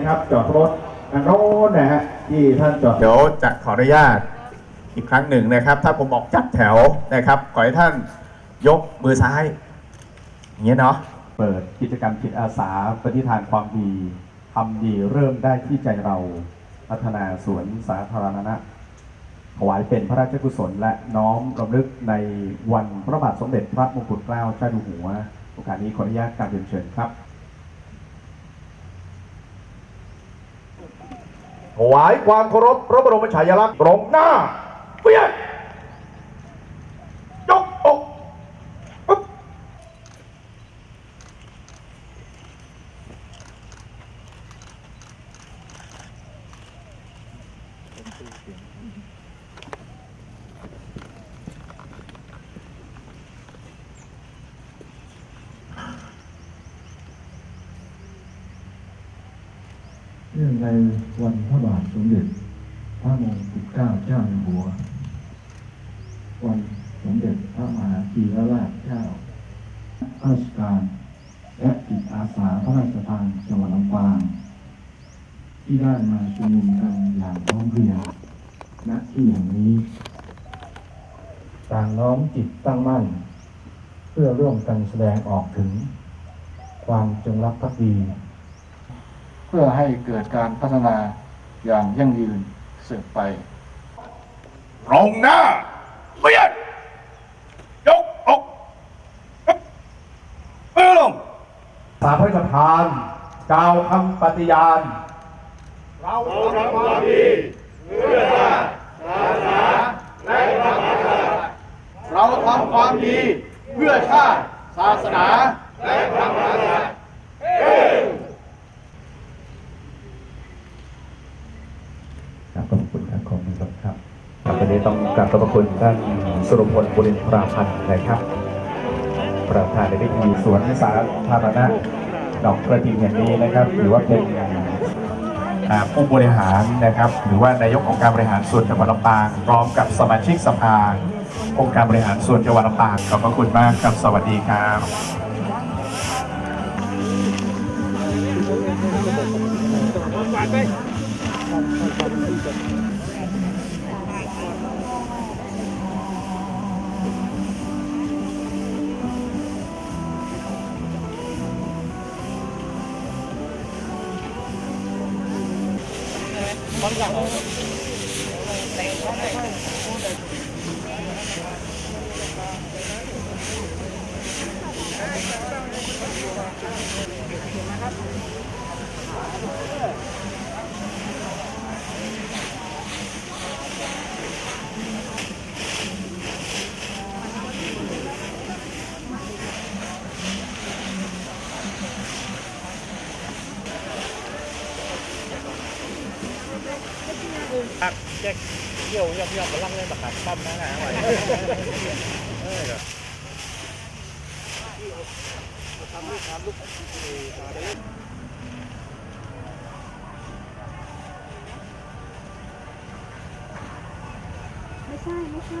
นะครับจอดรถทางโน้นนะฮะที่ท่านจอดเดี๋ยวจะขออนุญาตอีกครั้งหนึ่งนะครับ ถ้าผมบอกจัดแถวนะครับขอให้ท่านยกมือซ้ายอย่างเงี้ยเนาะเปิดกิจกรรมจิตอาสาปฏิทานความดีทำดีเริ่มได้ที่ใจเราพัฒนาสวนสาธารณะถวายเป็นพระราชกุศลและน้อมรำลึกในวันพระบาทสมเด็จพระมงกุฎเกล้าเจ้าอยู่หัว โอกาสนี้ขออนุญาตการเรียนเชิญครับ ถวายความเคารพพระบรมฉายาลักษณ์ตรงหน้าเฟีย เนื่องในวันพระบาทสมเด็จ พระมงกุฎเกล้าเจ้าอยู่หัว วันสมเด็จพระมหาธีรราชเจ้าราชการ และจิตอาสาพระราชทานจังหวัดลำปาง ที่ได้มาชุมนุมกันอย่างพร้อมเพรียงณที่แห่งนี้ต่างน้อมจิตตั้งมั่น เพื่อร่วมกันแสดงออกถึง ความจงรักภักดี เพื่อให้เกิดการพัฒนาอย่างยั่งยืนสืบไปตรงหน้าเฟียดยกอกปึ๊บมือลงสาพระราชทานกล่าวคำปฏิญาณ เราทำความดีเราทำความดีเพื่อชาติศาสนา ครับขอบคุณครับขอบคุณครับครับครับวันนี้ต้อง กราบขอบพระคุณท่านสุรพลบุรินทราพันธ์นะครับ ประธานในพิธีสวนสาธารณะดอกกระถิ่นแห่งนี้นะครับหรือว่าเป็นผู้บริหารนะครับ หรือว่านายกองค์การบริหารส่วนจังหวัดลำปางพร้อมกับสมาชิกสภาองค์การบริหารส่วนจังหวัดลำปางขอบพระคุณมากครับสวัสดีครับ ค รับแจ็คเที่ยวยอมยอมมาลั่งเล่นแบบขับป้มนะฮะเออไม่ใช่ ไม่ใช่